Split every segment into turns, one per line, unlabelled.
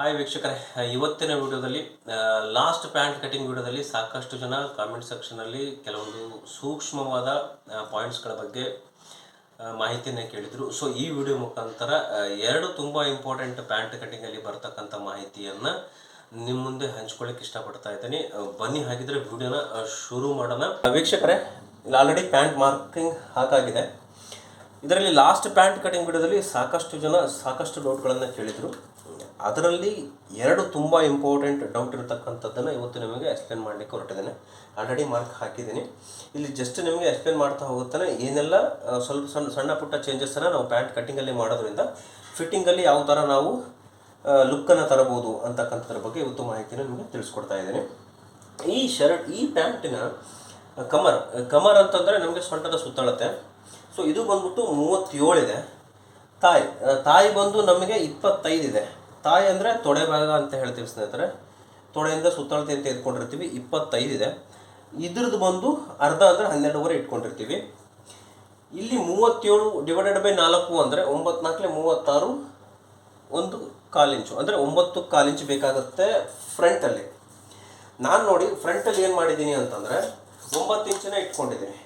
Hi ವೀಕ್ಷಕರೇ, ಇವತ್ತಿನ ವಿಡಿಯೋದಲ್ಲಿ ಲಾಸ್ಟ್ ಪ್ಯಾಂಟ್ ಕಟಿಂಗ್ ವಿಡಿಯೋದಲ್ಲಿ ಸಾಕಷ್ಟು ಜನ ಕಾಮೆಂಟ್ ಸೆಕ್ಷನಲ್ಲಿ ಕೆಲವೊಂದು ಸೂಕ್ಷ್ಮವಾದ ಪಾಯಿಂಟ್ಸ್ಗಳ ಬಗ್ಗೆ ಮಾಹಿತಿಯನ್ನು ಕೇಳಿದರು. ಸೊ ಈ ವಿಡಿಯೋ ಮುಖಾಂತರ ಎರಡು ತುಂಬ ಇಂಪಾರ್ಟೆಂಟ್ ಪ್ಯಾಂಟ್ ಕಟಿಂಗಲ್ಲಿ ಬರ್ತಕ್ಕಂಥ ಮಾಹಿತಿಯನ್ನು ನಿಮ್ಮ ಮುಂದೆ ಹಂಚ್ಕೊಳ್ಳಿಕ್ಕೆ ಇಷ್ಟಪಡ್ತಾ ಇದ್ದೀನಿ. ಬನ್ನಿ ಹಾಗಿದ್ರೆ ವಿಡಿಯೋನ ಶುರು ಮಾಡೋಣ. ವೀಕ್ಷಕರೇ ಆಲ್ರೆಡಿ ಪ್ಯಾಂಟ್ ಮಾರ್ಕಿಂಗ್ ಹಾಕಾಗಿದೆ ಇದರಲ್ಲಿ ಲಾಸ್ಟ್ ಪ್ಯಾಂಟ್ ಕಟಿಂಗ್ ವಿಡಿಯೋದಲ್ಲಿ ಸಾಕಷ್ಟು ಜನ ಸಾಕಷ್ಟು ಡೌಟ್ಗಳನ್ನು ಕೇಳಿದರು. ಅದರಲ್ಲಿ ಎರಡು ತುಂಬ ಇಂಪಾರ್ಟೆಂಟ್ ಡೌಟ್ ಇರತಕ್ಕಂಥದ್ದನ್ನು ಇವತ್ತು ನಿಮಗೆ ಎಕ್ಸ್ಪ್ಲೇನ್ ಮಾಡಲಿಕ್ಕೆ ಹೊರಟಿದ್ದೇನೆ. ಆಲ್ರೆಡಿ ಮಾರ್ಕ್ ಹಾಕಿದ್ದೀನಿ. ಇಲ್ಲಿ ಜಸ್ಟ್ ನಿಮಗೆ ಎಕ್ಸ್ಪ್ಲೇನ್ ಮಾಡ್ತಾ ಹೋಗುತ್ತಾನೆ, ಏನೆಲ್ಲ ಸ್ವಲ್ಪ ಸಣ್ಣ ಸಣ್ಣ ಪುಟ್ಟ ಚೇಂಜಸ್ಸನ್ನು ನಾವು ಪ್ಯಾಂಟ್ ಕಟ್ಟಿಂಗಲ್ಲಿ ಮಾಡೋದ್ರಿಂದ ಫಿಟ್ಟಿಂಗಲ್ಲಿ ಯಾವ ಥರ ನಾವು ಲುಕ್ಕನ್ನು ತರಬಹುದು ಅಂತಕ್ಕಂಥದ್ರ ಬಗ್ಗೆ ಇವತ್ತು ಮಾಹಿತಿನ ನಿಮಗೆ ತಿಳಿಸ್ಕೊಡ್ತಾ ಇದ್ದೀನಿ. ಈ ಶರ್ಟ್ ಈ ಪ್ಯಾಂಟಿನ ಕಮರ್ ಕಮರ್ ಅಂತಂದರೆ ನಮಗೆ ಸೊಂಟದ ಸುತ್ತಳತೆ. ಸೊ ಇದು ಬಂದ್ಬಿಟ್ಟು ಮೂವತ್ತೇಳಿದೆ ತಾಯಿ ತಾಯಿ ಬಂದು ನಮಗೆ ಇಪ್ಪತ್ತೈದಿದೆ ತಾಯಿ ಅಂದರೆ ತೊಡೆ ಭಾಗ ಅಂತ ಹೇಳ್ತೀವಿ ಸ್ನೇಹಿತರೆ. ತೊಡೆಯಿಂದ ಸುತ್ತಳತೆ ತೆಗೆದುಕೊಂಡಿರ್ತೀವಿ ಇಪ್ಪತ್ತೈದು ಇದೆ. ಇದ್ರದ್ದು ಬಂದು ಅರ್ಧ ಅಂದರೆ ಹನ್ನೆರಡುವರೆ ಇಟ್ಕೊಂಡಿರ್ತೀವಿ. ಇಲ್ಲಿ ಮೂವತ್ತೇಳು ಡಿವೈಡೆಡ್ ಬೈ ನಾಲ್ಕು ಅಂದರೆ ಒಂಬತ್ತು ನಾಲ್ಕಲೆ ಮೂವತ್ತಾರು ಒಂದು ಕಾಲಿಂಚು ಅಂದರೆ ಒಂಬತ್ತು ಕಾಲಿಂಚು ಬೇಕಾಗುತ್ತೆ ಫ್ರಂಟಲ್ಲಿ ನಾನು ನೋಡಿ ಫ್ರಂಟಲ್ಲಿ ಏನು ಮಾಡಿದ್ದೀನಿ ಅಂತಂದರೆ ಒಂಬತ್ತು ಇಂಚನ್ನ ಇಟ್ಕೊಂಡಿದ್ದೀನಿ.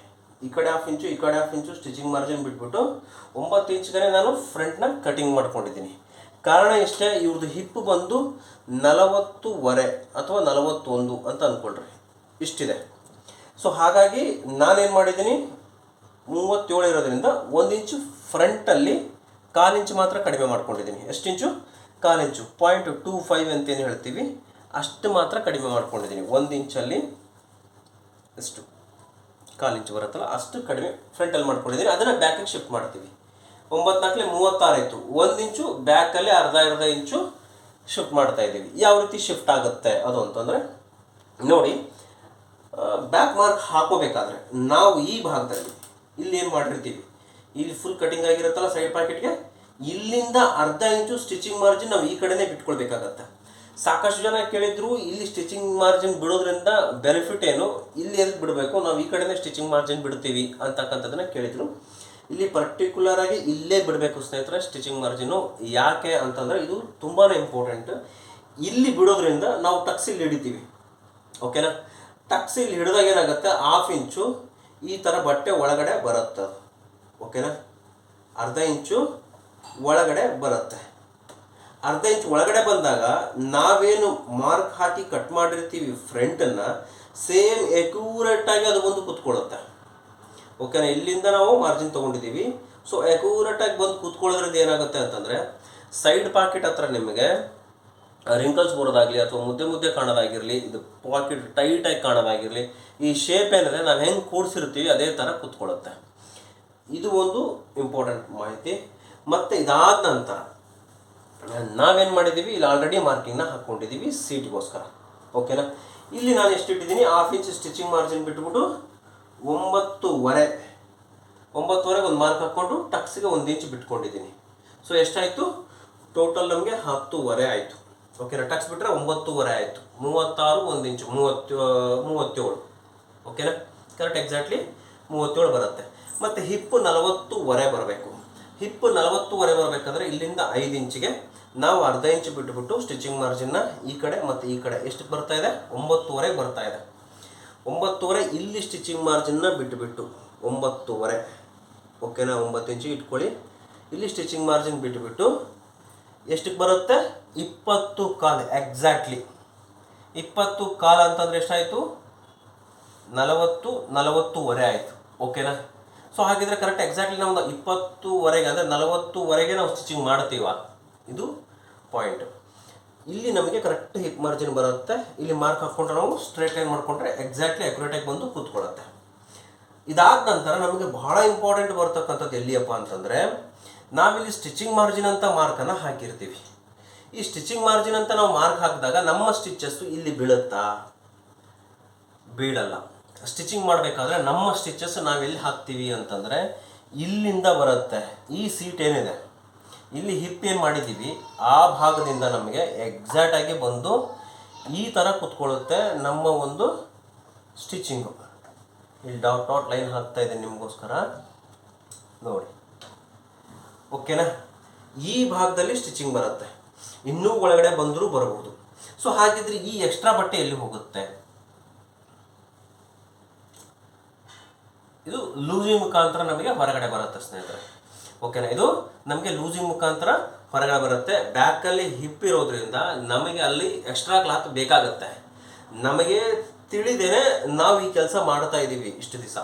ಈ ಕಡೆ ಹಾಫ್ ಇಂಚು, ಈ ಕಡೆ ಹಾಫ್ ಇಂಚು ಸ್ಟಿಚಿಂಗ್ ಮಾರ್ಜಿನ್ ಬಿಟ್ಬಿಟ್ಟು ಒಂಬತ್ತು ಇಂಚ್ಗೆ ನಾನು ಫ್ರಂಟ್ನ ಕಟಿಂಗ್ ಮಾಡ್ಕೊಂಡಿದ್ದೀನಿ. ಕಾರಣ ಇಷ್ಟೇ ಇವ್ರದ್ದು ಹಿಪ್ ಬಂದು ನಲವತ್ತುವರೆ ಅಥವಾ ನಲವತ್ತೊಂದು ಅಂತ ಅಂದ್ಕೊಳ್ರಿ ಇಷ್ಟಿದೆ. ಸೊ ಹಾಗಾಗಿ ನಾನೇನು ಮಾಡಿದ್ದೀನಿ? ಮೂವತ್ತೇಳು ಇರೋದ್ರಿಂದ ಒಂದು ಇಂಚು ಫ್ರಂಟಲ್ಲಿ ಕಾಲಿಂಚು ಮಾತ್ರ ಕಡಿಮೆ ಮಾಡ್ಕೊಂಡಿದ್ದೀನಿ. ಎಷ್ಟು ಇಂಚು ಕಾಲಿಂಚು ಪಾಯಿಂಟ್ ಟೂ ಫೈವ್ ಅಂತೇನು ಹೇಳ್ತೀವಿ? ಅಷ್ಟು ಮಾತ್ರ ಕಡಿಮೆ ಮಾಡ್ಕೊಂಡಿದ್ದೀನಿ. ಒಂದು ಇಂಚಲ್ಲಿ ಎಷ್ಟು? ಕಾಲಿಂಚು ಬರುತ್ತಲ್ಲ, ಅಷ್ಟು ಕಡಿಮೆ ಫ್ರಂಟಲ್ಲಿ ಮಾಡ್ಕೊಂಡಿದ್ದೀನಿ. ಅದನ್ನು ಬ್ಯಾಕಿಗೆ ಶಿಫ್ಟ್ ಮಾಡ್ತೀವಿ. ಒಂಬತ್ತು ನಾಲ್ಕಲೆ ಮೂವತ್ತಾರು ಆಯಿತು ಒಂದು ಇಂಚು ಬ್ಯಾಕಲ್ಲಿ ಅರ್ಧ ಅರ್ಧ ಇಂಚು ಶಿಫ್ಟ್ ಮಾಡ್ತಾ ಇದ್ದೀವಿ. ಯಾವ ರೀತಿ ಶಿಫ್ಟ್ ಆಗುತ್ತೆ ಅದು ಅಂತಂದರೆ, ನೋಡಿ ಬ್ಯಾಕ್ ಮಾರ್ಕ್ ಹಾಕೋಬೇಕಾದ್ರೆ ನಾವು ಈ ಭಾಗದಲ್ಲಿ ಇಲ್ಲಿ ಏನು ಮಾಡಿರ್ತೀವಿ? ಇಲ್ಲಿ ಫುಲ್ ಕಟಿಂಗ್ ಆಗಿರುತ್ತಲ್ಲ ಸೈಡ್ ಪ್ಯಾಕೆಟ್ಗೆ ಇಲ್ಲಿಂದ ಅರ್ಧ ಇಂಚು ಸ್ಟಿಚಿಂಗ್ ಮಾರ್ಜಿನ್ ನಾವು ಈ ಕಡೆನೇ ಬಿಟ್ಕೊಳ್ಬೇಕಾಗತ್ತೆ. ಸಾಕಷ್ಟು ಜನ ಕೇಳಿದ್ರು, ಇಲ್ಲಿ ಸ್ಟಿಚಿಂಗ್ ಮಾರ್ಜಿನ್ ಬಿಡೋದ್ರಿಂದ ಬೆನಿಫಿಟ್ ಏನು? ಇಲ್ಲಿ ಎಲ್ಲಿ ಬಿಡಬೇಕು? ನಾವು ಈ ಕಡೆನೇ ಸ್ಟಿಚಿಂಗ್ ಮಾರ್ಜಿನ್ ಬಿಡ್ತೀವಿ ಅಂತಕ್ಕಂಥದ್ದನ್ನ ಕೇಳಿದ್ರು. ಇಲ್ಲಿ ಪರ್ಟಿಕ್ಯುಲರ್ ಆಗಿ ಇಲ್ಲೇ ಬಿಡಬೇಕು ಸ್ನೇಹಿತರೆ ಸ್ಟಿಚಿಂಗ್ ಮಾರ್ಜಿನು ಯಾಕೆ ಅಂತಂದರೆ ಇದು ತುಂಬಾ ಇಂಪಾರ್ಟೆಂಟ್ ಇಲ್ಲಿ ಬಿಡೋದ್ರಿಂದ ನಾವು ಟಕ್ಸಿಲ್ ಹಿಡಿತೀವಿ. ಓಕೆನಾ ಟಕ್ಸಿಲ್ ಹಿಡಿದಾಗ ಏನಾಗುತ್ತೆ? ಹಾಫ್ ಇಂಚು ಈ ಥರ ಬಟ್ಟೆ ಒಳಗಡೆ ಬರುತ್ತೆ. ಓಕೆನಾ ಅರ್ಧ ಇಂಚು ಒಳಗಡೆ ಬರುತ್ತೆ. ಅರ್ಧ ಇಂಚ್ ಒಳಗಡೆ ಬಂದಾಗ ನಾವೇನು ಮಾರ್ಕ್ ಹಾಕಿ ಕಟ್ ಮಾಡಿರ್ತೀವಿ ಫ್ರಂಟನ್ನು ಸೇಮ್ ಎಕ್ಯೂರೇಟ್ ಆಗಿ ಅದು ಬಂದು ಕೂತ್ಕೊಳ್ಳುತ್ತೆ. ಓಕೆನಾ? ಇಲ್ಲಿಂದ ನಾವು ಮಾರ್ಜಿನ್ ತೊಗೊಂಡಿದ್ದೀವಿ. ಸೊ ಅಕ್ಯೂರೇಟಾಗಿ ಬಂದು ಕೂತ್ಕೊಳ್ಳೋದ್ರಿಂದ ಏನಾಗುತ್ತೆ ಅಂತಂದರೆ ಸೈಡ್ ಪಾಕೆಟ್ ಹತ್ರ ನಿಮಗೆ ರಿಂಕಲ್ಸ್ ಬರೋದಾಗಲಿ ಅಥವಾ ಮುದ್ದೆ ಮುದ್ದೆ ಕಾಣೋದಾಗಿರಲಿ, ಇದು ಪಾಕೆಟ್ ಟೈಟಾಗಿ ಕಾಣೋದಾಗಿರಲಿ, ಈ ಶೇಪ್ ಏನಿದೆ, ನಾವು ಹೆಂಗೆ ಕೂಡಿಸಿರ್ತೀವಿ, ಅದೇ ಥರ ಕೂತ್ಕೊಳ್ಳುತ್ತೆ. ಇದು ಒಂದು ಇಂಪಾರ್ಟೆಂಟ್ ಮಾಹಿತಿ. ಮತ್ತು ಇದಾದ ನಂತರ, ನಾವೇನು ಮಾಡಿದ್ದೀವಿ? ಇಲ್ಲಿ ಆಲ್ರೆಡಿ ಮಾರ್ಕಿಂಗ್ನ ಹಾಕ್ಕೊಂಡಿದ್ದೀವಿ ಸೀಟ್ಗೋಸ್ಕರ ಓಕೆನಾ ಇಲ್ಲಿ ನಾನು ಎಷ್ಟು ಇಟ್ಟಿದ್ದೀನಿ? ಹಾಫ್ ಇಂಚ್ ಸ್ಟಿಚಿಂಗ್ ಮಾರ್ಜಿನ್ ಬಿಟ್ಬಿಟ್ಟು ಒಂಬತ್ತುವರೆ ಒಂಬತ್ತುವರೆಗೆ ಒಂದು ಮಾರ್ಕ್ ಹಾಕ್ಕೊಂಡು ಟಕ್ಸ್ಗೆ ಒಂದು ಇಂಚ್ ಬಿಟ್ಕೊಂಡಿದ್ದೀನಿ. ಸೊ ಎಷ್ಟಾಯಿತು? ಟೋಟಲ್ ನಮಗೆ ಹತ್ತುವರೆ ಆಯಿತು. ಓಕೆನಾ ಟಕ್ಸ್ ಬಿಟ್ಟರೆ ಒಂಬತ್ತುವರೆ ಆಯಿತು. ಮೂವತ್ತಾರು ಒಂದು ಇಂಚು, ಮೂವತ್ತು ಮೂವತ್ತೇಳು. ಓಕೆನಾ ಕರೆಕ್ಟ್ ಎಕ್ಸಾಕ್ಟ್ಲಿ ಮೂವತ್ತೇಳು ಬರುತ್ತೆ. ಮತ್ತು ಹಿಪ್ಪು ನಲವತ್ತುವರೆ ಬರಬೇಕು. ಹಿಪ್ಪು ನಲವತ್ತುವರೆ ಬರಬೇಕಂದ್ರೆ ಇಲ್ಲಿಂದ ಐದು ಇಂಚಿಗೆ ನಾವು ಅರ್ಧ ಇಂಚು ಬಿಟ್ಟುಬಿಟ್ಟು ಸ್ಟಿಚಿಂಗ್ ಮಾರ್ಜಿನ್ನ ಈ ಕಡೆ ಮತ್ತು ಈ ಕಡೆ ಎಷ್ಟು ಬರ್ತಾ ಇದೆ? ಒಂಬತ್ತುವರೆ ಬರ್ತಾ ಇದೆ. ಒಂಬತ್ತುವರೆ ಇಲ್ಲಿ ಸ್ಟಿಚಿಂಗ್ ಮಾರ್ಜಿನ್ನ ಬಿಟ್ಟುಬಿಟ್ಟು ಒಂಬತ್ತುವರೆ. ಓಕೆನಾ ಒಂಬತ್ತು ಇಂಚು ಇಟ್ಕೊಳ್ಳಿ. ಇಲ್ಲಿ ಸ್ಟಿಚಿಂಗ್ ಮಾರ್ಜಿನ್ ಬಿಟ್ಟುಬಿಟ್ಟು ಎಷ್ಟಕ್ಕೆ ಬರುತ್ತೆ? ಇಪ್ಪತ್ತು ಕಾಲು ಎಕ್ಸಾಕ್ಟ್ಲಿ ಇಪ್ಪತ್ತು ಕಾಲು ಅಂತಂದ್ರೆ ಎಷ್ಟಾಯಿತು? ನಲವತ್ತು, ನಲವತ್ತುವರೆ ಆಯಿತು. ಓಕೆನಾ ಸೊ ಹಾಗಿದ್ರೆ ಕರೆಕ್ಟ್ ಎಕ್ಸಾಕ್ಟ್ಲಿ ನಾವು ಇಪ್ಪತ್ತುವರೆಗೆ, ಅಂದರೆ ನಲವತ್ತುವರೆಗೆ ನಾವು ಸ್ಟಿಚಿಂಗ್ ಮಾಡ್ತೀವ. ಇದು ಪಾಯಿಂಟ್ ಇಲ್ಲಿ ನಮಗೆ ಕರೆಕ್ಟ್ ಹಿಪ್ ಮಾರ್ಜಿನ್ ಬರುತ್ತೆ. ಇಲ್ಲಿ ಮಾರ್ಕ್ ಹಾಕ್ಕೊಂಡ್ರೆ ನಾವು ಸ್ಟ್ರೇಟ್ ಲೈನ್ ಮಾಡಿಕೊಂಡ್ರೆ ಎಕ್ಸಾಕ್ಟ್ಲಿ ಅಕ್ಯುರೇಟಾಗಿ ಬಂದು ಕೂತ್ಕೊಳ್ಳುತ್ತೆ. ಇದಾದ ನಂತರ ನಮಗೆ ಬಹಳ ಇಂಪಾರ್ಟೆಂಟ್ ಬರ್ತಕ್ಕಂಥದ್ದು ಎಲ್ಲಿಯಪ್ಪ ಅಂತಂದರೆ, ನಾವಿಲ್ಲಿ ಸ್ಟಿಚಿಂಗ್ ಮಾರ್ಜಿನ್ ಅಂತ ಮಾರ್ಕನ್ನು ಹಾಕಿರ್ತೀವಿ. ಈ ಸ್ಟಿಚಿಂಗ್ ಮಾರ್ಜಿನ್ ಅಂತ ನಾವು ಮಾರ್ಕ್ ಹಾಕಿದಾಗ ನಮ್ಮ ಸ್ಟಿಚಸ್ಸು ಇಲ್ಲಿ ಬೀಳುತ್ತಾ? ಬೀಳಲ್ಲ. ಸ್ಟಿಚಿಂಗ್ ಮಾಡಬೇಕಾದ್ರೆ ನಮ್ಮ ಸ್ಟಿಚಸ್ ನಾವೆಲ್ಲಿ ಹಾಕ್ತೀವಿ ಅಂತಂದರೆ ಇಲ್ಲಿಂದ ಬರುತ್ತೆ. ಈ ಸೀಟ್ ಏನಿದೆ? ಇಲ್ಲಿ ಹಿಪ್ ಏನು ಮಾಡಿದ್ದೀವಿ ಆ ಭಾಗದಿಂದ ನಮಗೆ ಎಕ್ಸಾಕ್ಟಾಗಿ ಬಂದು ಈ ಥರ ಕುತ್ಕೊಳ್ಳುತ್ತೆ ನಮ್ಮ ಒಂದು ಸ್ಟಿಚಿಂಗು ಇಲ್ಲಿ ಡಾಟ್ ಡಾಟ್ ಲೈನ್ ಹಾಕ್ತಾ ಇದ್ದೀನಿ ನಿಮಗೋಸ್ಕರ. ನೋಡಿ. ಓಕೆನಾ ಈ ಭಾಗದಲ್ಲಿ ಸ್ಟಿಚಿಂಗ್ ಬರುತ್ತೆ. ಇನ್ನೂ ಒಳಗಡೆ ಬಂದರೂ ಬರಬಹುದು. ಸೊ ಹಾಗಿದ್ರೆ ಈ ಎಕ್ಸ್ಟ್ರಾ ಬಟ್ಟೆ ಎಲ್ಲಿ ಹೋಗುತ್ತೆ? ಇದು ಲೂಸಿಂಗ್ ಮುಖಾಂತರ ನಮಗೆ ಹೊರಗಡೆ ಬರುತ್ತೆ ಸ್ನೇಹಿತರೆ. ಓಕೆನಾ? ಇದು ನಮಗೆ ಲೂಸಿಂಗ್ ಮುಖಾಂತರ ಹೊರಗಡೆ ಬರುತ್ತೆ. ಬ್ಯಾಕಲ್ಲಿ ಹಿಪ್ ಇರೋದ್ರಿಂದ ನಮಗೆ ಅಲ್ಲಿ ಎಕ್ಸ್ಟ್ರಾ ಕ್ಲಾತ್ ಬೇಕಾಗುತ್ತೆ. ನಮಗೆ ತಿಳಿದೇನೆ ನಾವು ಈ ಕೆಲಸ ಮಾಡ್ತಾ ಇದ್ದೀವಿ ಇಷ್ಟು ದಿವಸ.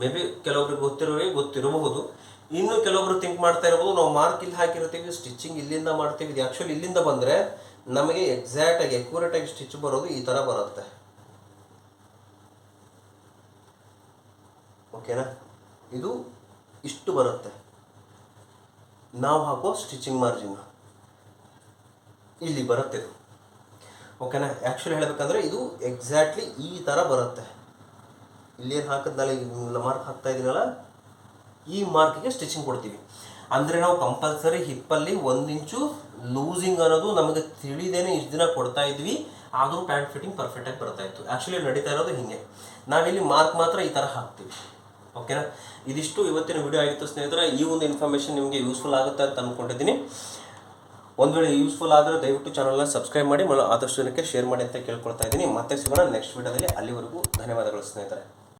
ಮೇ ಬಿ ಕೆಲವೊಬ್ರಿಗೆ ಗೊತ್ತಿರೋರಿಗೆ ಗೊತ್ತಿರಬಹುದು. ಇನ್ನು ಕೆಲವೊಬ್ರು ಥಿಂಕ್ ಮಾಡ್ತಾ ಇರ್ಬೋದು ನಾವು ಮಾರ್ಕ್ ಇಲ್ಲಿ ಹಾಕಿರ್ತೀವಿ ಸ್ಟಿಚಿಂಗ್ ಇಲ್ಲಿಂದ ಮಾಡ್ತೀವಿ. ಇದು ಆ್ಯಕ್ಚುಲಿ ಇಲ್ಲಿಂದ ಬಂದರೆ ನಮಗೆ ಎಕ್ಸಾಕ್ಟಾಗಿ ಆಗಿ ಸ್ಟಿಚ್ ಬರೋದು ಈ ಥರ ಬರುತ್ತೆ. ಓಕೆನಾ? ಇದು ಇಷ್ಟು ಬರುತ್ತೆ. ನಾವು ಹಾಕೋ ಸ್ಟಿಚಿಂಗ್ ಮಾರ್ಜಿನ್ ಇಲ್ಲಿ ಬರುತ್ತೆ ಓಕೆನಾ ಆ್ಯಕ್ಚುಲಿ ಹೇಳಬೇಕಂದ್ರೆ ಇದು ಎಕ್ಸಾಕ್ಟ್ಲಿ ಈ ಥರ ಬರುತ್ತೆ. ಇಲ್ಲೇನು ಹಾಕಿದ್ನಲ್ಲ ಮಾರ್ಕ್ ಹಾಕ್ತಾ ಇದ್ದೀನಲ್ಲ ಈ ಮಾರ್ಕಿಗೆ ಸ್ಟಿಚಿಂಗ್ ಕೊಡ್ತೀವಿ. ಅಂದರೆ ನಾವು ಕಂಪಲ್ಸರಿ ಹಿಪ್ಪಲ್ಲಿ ಒಂದು ಇಂಚು ಲೂಸಿಂಗ್ ಅನ್ನೋದು ನಮಗೆ ತಿಳಿದೇನೆ ಇಷ್ಟು ದಿನ ಕೊಡ್ತಾ ಇದ್ವಿ. ಆದರೂ ಪ್ಯಾಂಟ್ ಫಿಟ್ಟಿಂಗ್ ಪರ್ಫೆಕ್ಟಾಗಿ ಬರ್ತಾ ಇತ್ತು. ಆ್ಯಕ್ಚುಲಿ ನಡೀತಾ ಇರೋದು ಹಿಂಗೆ. ನಾವಿಲ್ಲಿ ಮಾರ್ಕ್ ಮಾತ್ರ ಈ ಥರ ಹಾಕ್ತೀವಿ. ಓಕೆನಾ ಇದಿಷ್ಟು ಇವತ್ತಿನ ವಿಡಿಯೋ ಆಗಿತ್ತು ಸ್ನೇಹಿತರೆ. ಈ ಒಂದು ಇನ್ಫಾರ್ಮೇಷನ್ ನಿಮಗೆ ಯೂಸ್ಫುಲ್ ಆಗುತ್ತೆ ಅಂತ ಅಂದ್ಕೊಂಡಿದ್ದೀನಿ ಒಂದು ವೇಳೆ ಯೂಸ್ಫುಲ್ ಆದರೆ ದಯವಿಟ್ಟು ಚಾನಲ್ನ ಸಬ್ಸ್ಕ್ರೈಬ್ ಮಾಡಿ ಆದಷ್ಟು ಜನಕ್ಕೆ ಶೇರ್ ಮಾಡಿ ಅಂತ ಕೇಳ್ಕೊಳ್ತಾ ಇದ್ದೀನಿ. ಮತ್ತೆ ಸಿಗೋಣ ನೆಕ್ಸ್ಟ್ ವಿಡಿಯೋದಲ್ಲಿ ಅಲ್ಲಿವರೆಗೂ ಧನ್ಯವಾದಗಳು ಸ್ನೇಹಿತರೆ.